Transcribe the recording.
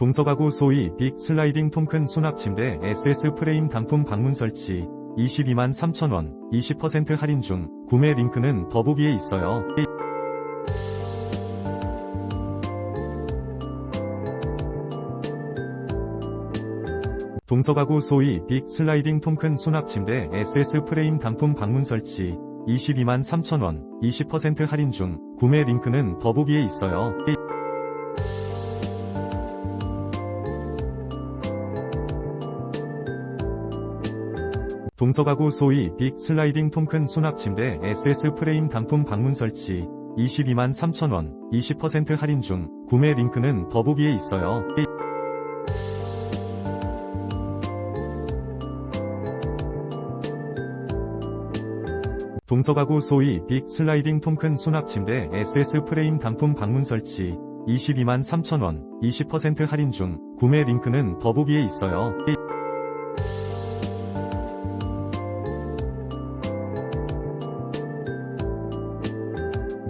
동서가구 소위 빅 슬라이딩 통큰 수납 침대 SS 프레임 단품 방문 설치 22만 3천원 20% 할인 중 구매 링크는 더보기에 있어요. 동서가구 소위 빅 슬라이딩 통큰 수납 침대 SS 프레임 단품 방문 설치 22만 3천원 20% 할인 중 구매 링크는 더보기에 있어요. 동서가구 소위 빅 슬라이딩 통큰 수납 침대 SS 프레임 단품 방문 설치 22만 3천원 20% 할인 중 구매 링크는 더보기에 있어요. 동서가구 소위 빅 슬라이딩 통큰 수납 침대 SS 프레임 단품 방문 설치 22만 3천원 20% 할인 중 구매 링크는 더보기에 있어요.